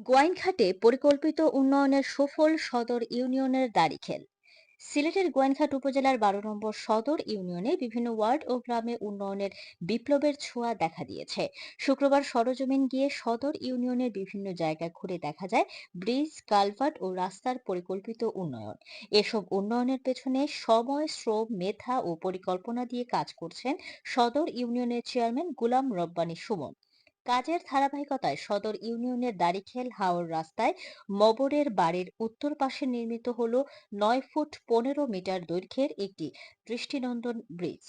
গোয়াইনঘাটে পরিকল্পিত উন্নয়নের সুফল সদর ইউনিয়নের দাড়িখেল সিলেটের গোয়াইনঘাট উপজেলার বারো নম্বর সদর ইউনিয়নে বিভিন্ন ওয়ার্ড ও গ্রামে উন্নয়নের বিপ্লবের ছোঁয়া দেখা দিয়েছে। শুক্রবার সরজমিন গিয়ে সদর ইউনিয়নের বিভিন্ন জায়গা ঘুরে দেখা যায় ব্রিজ, কালভার্ট ও রাস্তার পরিকল্পিত উন্নয়ন। এসব উন্নয়নের পেছনে সময়, শ্রম, মেধা ও পরিকল্পনা দিয়ে কাজ করছেন সদর ইউনিয়নের চেয়ারম্যান গুলাম রব্বানী সুমন। কাজের ধারাবাহিকতায় সদর ইউনিয়নের দাড়িখেল হাওর রাস্তায় মবরের বাড়ির উত্তর পাশে নির্মিত হল নয় ফুট পনেরো মিটার দৈর্ঘ্যের একটি দৃষ্টিনন্দন ব্রিজ।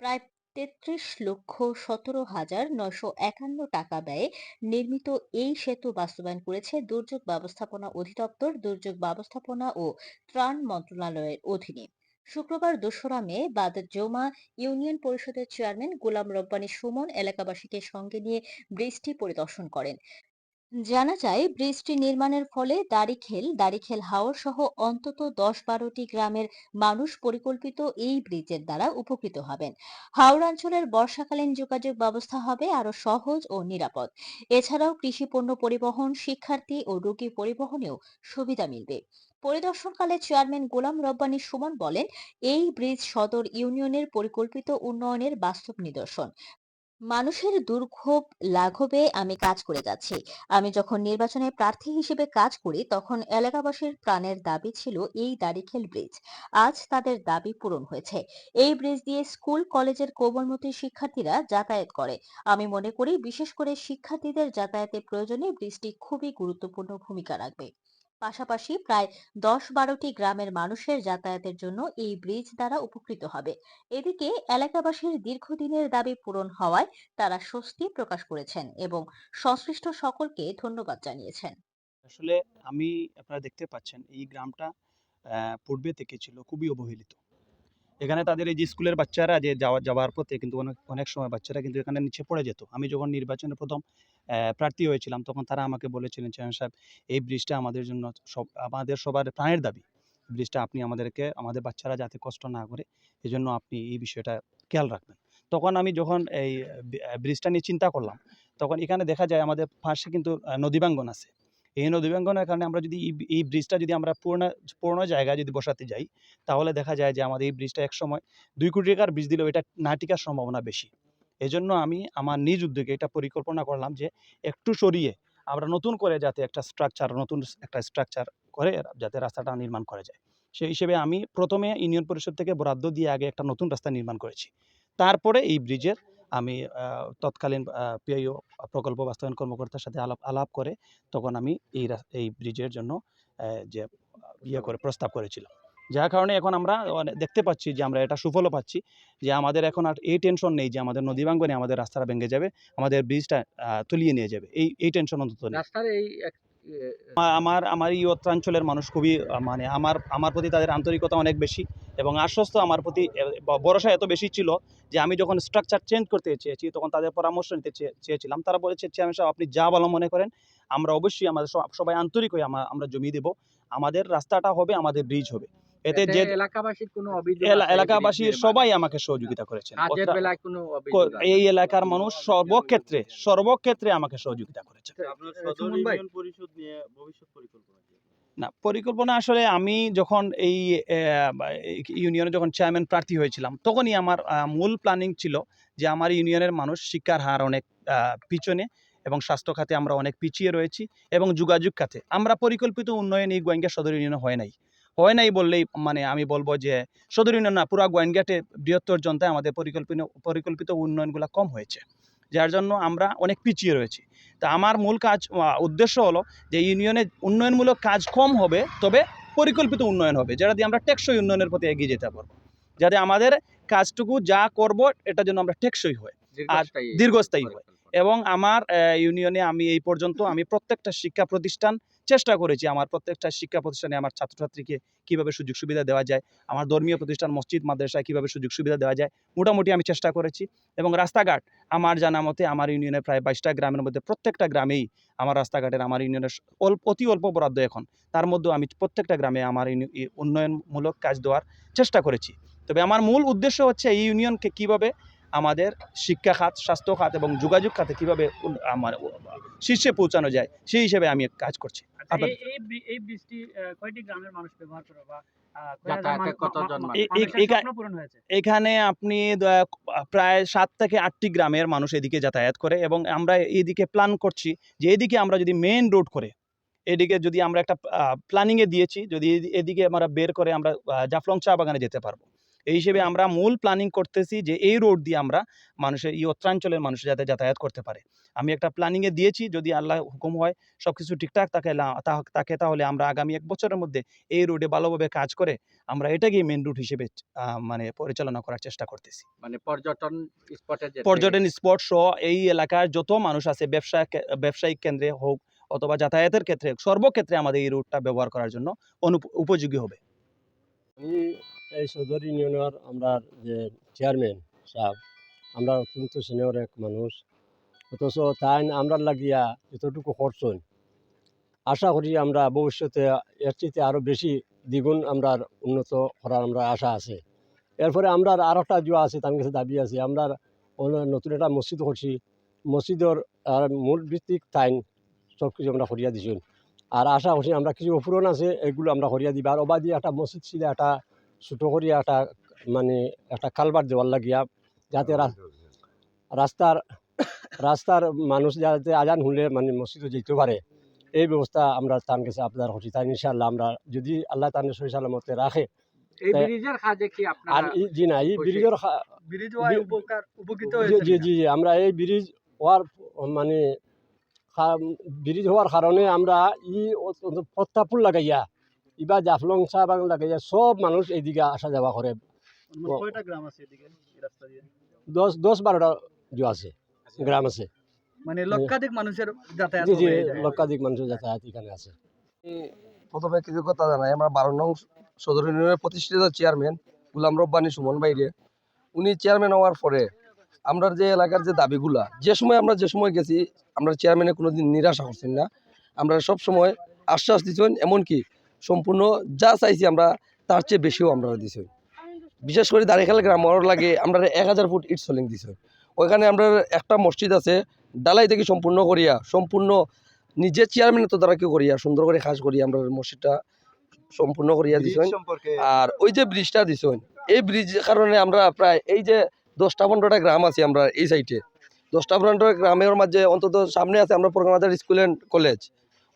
প্রায় তেত্রিশ লক্ষ সতেরো হাজার নয়শো একান্ন টাকা ব্যয়ে নির্মিত এই সেতু বাস্তবায়ন করেছে দুর্যোগ ব্যবস্থাপনা অধিদপ্তর, দুর্যোগ ব্যবস্থাপনা ও ত্রাণ মন্ত্রণালয়ের অধীনে। শুক্রবার দোসরা মে বাদ জমা ইউনিয়ন পরিষদের চেয়ারম্যান গোলাম রব্বানী সুমন এলাকাবাসীকে সঙ্গে নিয়ে ব্রিজটি পরিদর্শন করেন। জানা যায় ব্রিজটি নির্মাণের ফলে দাড়িখেল দাড়িখেল হাওর সহ অন্তত দশ বারোটি গ্রামের মানুষ পরিকল্পিত এই ব্রিজের দ্বারা উপকৃত হবেন। হাওড়াঞ্চলের বর্ষাকালীন যোগাযোগ ব্যবস্থা হবে আরও সহজ ও নিরাপদ। এছাড়াও কৃষি পণ্য পরিবহন, শিক্ষার্থী ও রোগী পরিবহনেও সুবিধা মিলবে। পরিদর্শনকালে চেয়ারম্যান গোলাম রব্বানী সুমন বলেন, এই ব্রিজ সদর ইউনিয়নের পরিকল্পিত উন্নয়নের বাস্তব নিদর্শন। মানুষের দুর্ভোগ লাঘবে আমি কাজ করে যাচ্ছি। আমি যখন নির্বাচনে প্রার্থী হিসেবে কাজ করি, তখন এলাকাবাসীর প্রাণের দাবি ছিল এই দাড়িখেল ব্রিজ। আজ তাদের দাবি পূরণ হয়েছে। এই ব্রিজ দিয়ে স্কুল, কলেজের কোমলমতি শিক্ষার্থীরা যাতায়াত করে। আমি মনে করি, বিশেষ করে শিক্ষার্থীদের যাতায়াতের প্রয়োজনে ব্রিজটি খুবই গুরুত্বপূর্ণ ভূমিকা রাখবে। পাশাপাশি প্রায় দশ বারোটি গ্রামের মানুষের যাতায়াতের জন্য এই ব্রিজ দ্বারা উপকৃত হবে। এদিকে এলাকাবাসীর দীর্ঘদিনের দাবি পূরণ হওয়ায় তারা স্বস্তি প্রকাশ করেছেন এবং সংশ্লিষ্ট সকলকে ধন্যবাদ জানিয়েছেন। আসলে আমি, আপনারা দেখতে পাচ্ছেন, এই গ্রামটা পূর্বে থেকে ছিল খুবই অবহেলিত। এখানে তাদের এই যে স্কুলের বাচ্চারা যে যাওয়া, যাওয়ার পথে কিন্তু অনেক অনেক সময় বাচ্চারা কিন্তু এখানে নিচে পড়ে যেত। আমি যখন নির্বাচনে প্রথম প্রার্থী হয়েছিলাম, তখন তারা আমাকে বলেছিলেন চেয়ারম্যান সাহেব, এই ব্রিজটা আমাদের জন্য সব, আমাদের সবার প্রাণের দাবি। ব্রিজটা আপনি আমাদেরকে, আমাদের বাচ্চারা যাতে কষ্ট না করে এই জন্য আপনি এই বিষয়টা খেয়াল রাখবেন। তখন আমি যখন এই ব্রিজটা নিয়ে চিন্তা করলাম, তখন এখানে দেখা যায় আমাদের পাশে কিন্তু নদীবাঙ্গন আছে। এই নদীবাঙ্গনের কারণে আমরা যদি এই ব্রিজটা যদি আমরা পূর্ণ পূর্ণ জায়গায় যদি বসাতে যাই, তাহলে দেখা যায় যে আমাদের এই ব্রিজটা এক সময় দুই কোটি টাকার ব্রিজ দিলেও এটা না টিকার সম্ভাবনা বেশি। এজন্য আমি আমার নিজ উদ্যোগে এটা পরিকল্পনা করলাম যে একটু সরিয়ে আমরা নতুন করে যাতে একটা স্ট্রাকচার নতুন একটা স্ট্রাকচার করে যাতে রাস্তাটা নির্মাণ করা যায়। সেই হিসেবে আমি প্রথমে ইউনিয়ন পরিষদ থেকে বরাদ্দ দিয়ে আগে একটা নতুন রাস্তা নির্মাণ করেছি। তারপরে এই ব্রিজের আমি তৎকালীন পিআইও প্রকল্প বাস্তবায়ন কর্মকর্তার সাথে আলাপ আলাপ করে তখন আমি এই এই ব্রিজের জন্য যে ইয়ে করে, প্রস্তাব করেছিলাম। যার কারণে এখন আমরা দেখতে পাচ্ছি যে আমরা এটা সুফলও পাচ্ছি যে আমাদের এখন আর এই টেনশন নেই যে আমাদের নদীবাঙ্গনে আমাদের রাস্তাটা ভেঙে যাবে, আমাদের ব্রিজটা তুলিয়ে নিয়ে যাবে। এই এই টেনশন অন্তত নেই। রাস্তার এই আমার আমার এই অত্রাঞ্চলের মানুষ খুবই মানে আমার আমার প্রতি তাদের আন্তরিকতা অনেক বেশি এবং আশ্বস্ত আমার প্রতি ভরসা এত বেশি ছিল যে আমি যখন স্ট্রাকচার চেঞ্জ করতে চেয়েছি, তখন তাদের পরামর্শ নিতে চেয়েছিলাম। তারা বলেছে, চেয়ারম্যান সাহেব, আপনি যা ভালো মনে করেন, আমরা অবশ্যই আমাদের সবাই আন্তরিক হয়ে আমরা জমিয়ে দেবো। আমাদের রাস্তাটা হবে, আমাদের ব্রিজ হবে। এতে যে এলাকাবাসীর কোনো অভিযোগ এলাকাবাসীর সবাই আমাকে সহযোগিতা করেছেন? এই এলাকার মানুষ সর্বক্ষেত্রে সর্বক্ষেত্রে আমাকে সহযোগিতা করেছে। আপনার এ, সদর সুমন ভাই। ইউনিয়ন পরিষদ নিয়ে ভবিষ্যৎ পরিকল্পনা না পরিকল্পনা আসলে আমি যখন এই ইউনিয়নে যখন চেয়ারম্যান প্রার্থী হয়েছিলাম তখনই আমার মূল প্ল্যানিং ছিল যে আমার ইউনিয়নের মানুষ শিক্ষার হার অনেক আহ, পিছনে এবং স্বাস্থ্য খাতে আমরা অনেক পিছিয়ে রয়েছি এবং যোগাযোগ খাতে। আমরা পরিকল্পিত উন্নয়ন এই গোয়েঙ্গা সদর ইউনিয়নে হয় নাই। হয় নাই বললেই মানে আমি বলব যে সদর ইউনিয়ন না পুরা গোয়েঙ্গাটে বৃহত্তর জনতায় আমাদের পরিকল্পিত পরিকল্পিত উন্নয়নগুলো কম হয়েছে। যার জন্য আমরা অনেক পিছিয়ে রয়েছি। তা আমার মূল কাজ উদ্দেশ্য হলো যে ইউনিয়নে উন্নয়নমূলক কাজ কম হবে তবে পরিকল্পিত উন্নয়ন হবে যেটা দিয়ে আমরা টেকসই উন্নয়নের প্রতি এগিয়ে যেতে পারব। যাতে আমাদের কাজটুকু যা করব এটা যেন আমরা টেকসই হয় আর দীর্ঘস্থায়ী হয়। এবং আমার ইউনিয়নে আমি এই পর্যন্ত আমি প্রত্যেকটা শিক্ষা প্রতিষ্ঠান চেষ্টা করেছি আমার প্রত্যেকটা শিক্ষা প্রতিষ্ঠানে আমার ছাত্রছাত্রীকে কীভাবে সুযোগ সুবিধা দেওয়া যায়, আমার ধর্মীয় প্রতিষ্ঠান মসজিদ মাদ্রাসায় কীভাবে সুযোগ সুবিধা দেওয়া যায়, মোটামুটি আমি চেষ্টা করেছি। এবং রাস্তাঘাট, আমার জানা মতে আমার ইউনিয়নের প্রায় বাইশটা গ্রামের মধ্যে প্রত্যেকটা গ্রামেই আমার রাস্তাঘাটের, আমার ইউনিয়নের অল্প অতি অল্প বরাদ্দ এখন। তার মধ্যেও আমি প্রত্যেকটা গ্রামে আমার উন্নয়নমূলক কাজ দেওয়ার চেষ্টা করেছি। তবে আমার মূল উদ্দেশ্য হচ্ছে এই ইউনিয়নকে কীভাবে আমাদের শিক্ষা খাত স্বাস্থ্য খাত এবং যোগাযোগ খাতে কীভাবে আমার শীর্ষে পৌঁছানো যায় সেই হিসেবে আমি কাজ করছি। এই- কয়টি গ্রামের মানুষ ব্যবহার করে বা এখানে আপনি প্রায় সাত থেকে আটটি গ্রামের মানুষ এদিকে যাতায়াত করে এবং আমরা এদিকে প্ল্যান করছি যে এদিকে আমরা যদি মেইন রোড করে এদিকে যদি আমরা একটা প্ল্যানিংয়ে দিয়েছি যদি এদিকে আমরা বের করে আমরা জাফলং চা বাগানে যেতে পারব। এই হিসেবে আমরা মূল প্ল্যানিং করতেছি যে এই রোড দিয়ে আমরা মানুষের এই উত্তরাঞ্চলের মানুষ যাতে যাতায়াত করতে পারে। আমি একটা প্ল্যানিংয়ে দিয়েছি যদি আল্লাহ হুকুম হয় সব কিছু ঠিকঠাক থাকে লা- তা- থাকে তাহলে আমরা আগামী এক বছরের মধ্যে এই রোডে ভালোভাবে কাজ করে আমরা এটাকে মেন রুট হিসেবে মানে পরিচালনা করার চেষ্টা করতেছি। মানে পর্যটন স্পটে পর্যটন স্পট সহ এই এলাকার যত মানুষ আছে ব্যবসা ব্যবসায়িক কেন্দ্রে হোক অথবা যাতায়াতের ক্ষেত্রে সর্বক্ষেত্রে আমাদের এই রুটটা ব্যবহার করার জন্য অনুপ- উপযোগী হবে। আমি এই সদর ইউনিয়নের আমরা যে চেয়ারম্যান সাহেব, আমরা অত্যন্ত সিনিয়র এক মানুষ। অথচ তাই আমরা লাগিয়া যতটুকু করছেন। আশা করি আমরা ভবিষ্যতে এর চেয়ে আরও বেশি দ্বিগুণ আমরা উন্নত করার আমরা আশা আছে। এরপরে আমরা আর একটা জুয়া আছে, তার কাছে দাবি আছে। আমরা নতুন একটা মসজিদ করছি। মসজিদের মূল ভিত্তিক টাইম সব কিছু আমরা করিয়া দিছি আর আশা করছি আমরা কিছু অপূরণ আছে এগুলো আমরা করিয়া দিবা। আর অবাদি একটা মসজিদ ছিল একটা ছোটো করিয়া একটা মানে একটা কালবার দেওয়ার লাগিয়া যাতে রাস্তার রাস্তার মানুষ যাতে আজান হলে মানে মসজিদে যেতে পারে এই ব্যবস্থা আমরা তার কাছে আপনার করছি। তাই ইনশাআল্লাহ আমরা যদি আল্লাহ তার সহি সালামতে রাখে এই তা- ব্রিজের কাজে কি আর জি না এই ব্রিজের জি জি আমরা এই ব্রিজ হওয়ার মানে ব্রিজ হওয়ার কারণে আমরা ই পত্তাপুর লাগাইয়া ইবা জাফলং চাহ বাগান লাগাইয়া সব মানুষ এইদিকে আসা যাওয়া করে। কয়টা গ্রাম আছে এদিকে এই রাস্তা দিয়ে? দশ দশ বারোটা যে আছে গ্রাম আছে। মানে লক্ষাধিক মানুষের যাতায়াত জি জি। লক্ষাধিক মানুষের যাতায়াত এখানে আছে। প্রথমে কৃতজ্ঞতা জানাই আমার বারো নং সদর ইউনিয়নের প্রতিষ্ঠিত চেয়ারম্যান গুলাম রব্বানি সুমন বাইরে উনি চেয়ারম্যান হওয়ার পরে আমরা যে এলাকার যে দাবিগুলা যে সময় আমরা যে সময় গেছি আমরা চেয়ারম্যানে কোনোদিন নিরাশা করছেন না। আমরা সব সময় আশ্বাস দিচ্ছেন এমনকি সম্পূর্ণ যা চাইছি আমরা তার চেয়ে বেশিও আমরা দিচ্ছি বিশেষ করে দাঁড়িখাল গ্রাম ওর লাগে আমরা এক হাজার ফুট ইট সোলিং দিছি। ওইখানে আমরা একটা মসজিদ আছে ডালাই থেকে সম্পূর্ণ করিয়া সম্পূর্ণ নিজে চেয়ারম্যান তো দ্বারা কেউ করিয়া সুন্দর করে কাজ করিয়া আমরা মসজিদটা সম্পূর্ণ করিয়া দিছেন আর ওই যে ব্রিজটা দিছেন এই ব্রিজ কারণে আমরা প্রায় এই যে দশটা পনেরোটা গ্রাম আছে আমরা এই সাইডে দশটা পনেরোটা গ্রামের মাঝে অন্তত সামনে আছে আমরা প্রোগ্রামাদার স্কুল অ্যান্ড কলেজ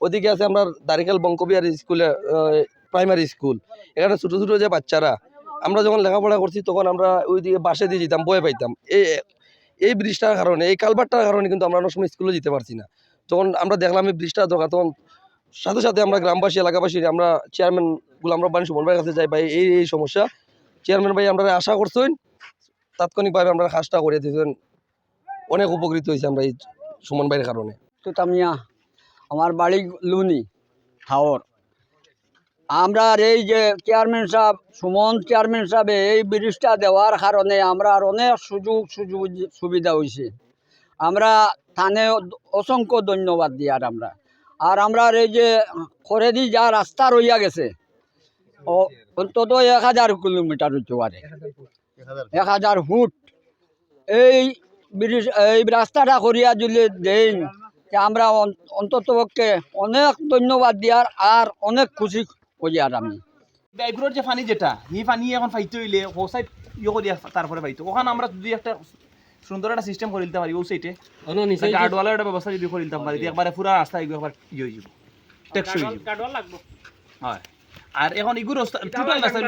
ওদিকে আছে আমরা দারিকাল বঙ্কবিহার স্কুলে প্রাইমারি স্কুল এখানে ছোটো ছোটো যে বাচ্চারা, আমরা যখন লেখাপড়া করছি তখন আমরা ওইদিকে বাসে দিয়ে যেতাম, বয়ে পাইতাম। এই এই ব্রিজটার কারণে, এই কালভারটার কারণে কিন্তু আমরা অনেক সময় স্কুলে যেতে পারছি না। তখন আমরা দেখলাম এই ব্রিজটা দরকার তখন সাথে সাথে আমরা গ্রামবাসী, এলাকাবাসী, আমরা চেয়ারম্যান গুলাম রব্বানি সুমন ভাইয়ের কাছে যাই, ভাই, এই এই সমস্যা। চেয়ারম্যান ভাই আমরা আশা করছেন তাৎক্ষণিকভাবে আমরা কাজটা করে দিয়েছেন অনেক উপকৃত হয়েছে আমরা এই সুমন ভাইয়ের কারণে। তো তামিয়া আমার বাড়ি লুনি হাওর আমরা এই যে চেয়ারম্যান সাহেব, সুমন চেয়ারম্যান সাহেব এই ব্রিজটা দেওয়ার কারণে আমরা অনেক সুযোগ সুযোগ সুবিধা হয়েছে। আমরা থানে অসংখ্য ধন্যবাদ দিয়ার আমরা। আর আমরা এই যে খরেদি যা রাস্তা রইয়া গেছে অন্তত এক হাজার কিলোমিটার হইতে পারে। এক হাজার ফুট। এই ব্রিজ এই রাস্তাটা করিয়া যদি দেন আমরা অন- অন্তত পক্ষে অনেক ধন্যবাদ দিয়ার আর অনেক খুশি করি আর আমি এগুলোর যে পানি যেটা এই পানি এখন পাইতে হইলে ও সাইড ইয়ে করিয়া তারপরে পাইতো ওখানে আমরা যদি একটা সুন্দর একটা সিস্টেম করে দিতে পারি ও সাইডে গার্ডওয়ালার একটা ব্যবস্থা যদি করে দিতে পারি একবারে পুরা রাস্তা এগুলো একবার ইয়ে হয়ে যাব। টেকসই হয়ে যাব। হয়। আর এখন এগুলো টোটাল রাস্তা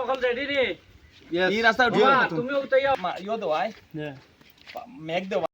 নতুন রেডি রে। এই রাস্তা বাবা, তুমিও তো ইয়া- দেওয়ায় মেঘ দেওয়া।